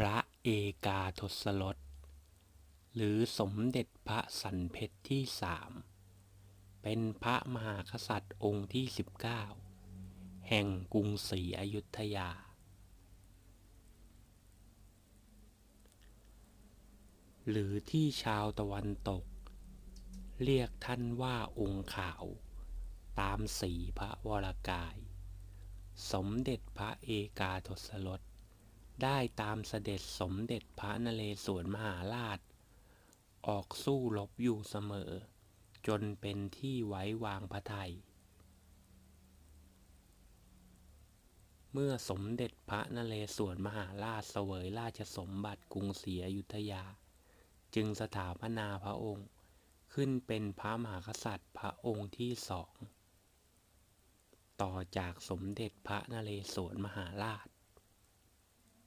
พระเอกาทศรสหรือสมเด็จพระสันเพชรที่สามเป็นพระมหากษัตริย์องค์ที่ 19 แห่งกรุงศรีอยุธยา หรือที่ชาวตะวันตก เรียกท่านว่าองค์ขาว ตามสีพระวรากาย สมเด็จพระเอกาทศรส ได้ตามเสด็จสมเด็จพระนเรศวรมหาราช ออกสู้รบอยู่เสมอ จนเป็นที่ไว้วางพระทัย เมื่อสมเด็จพระนเรศวรมหาราชเสวยราชสมบัติกรุงศรีอยุธยา จึงสถาปนาพระองค์ ขึ้นเป็นพระมหากษัตริย์พระองค์ที่สอง ต่อจากสมเด็จพระนเรศวรมหาราช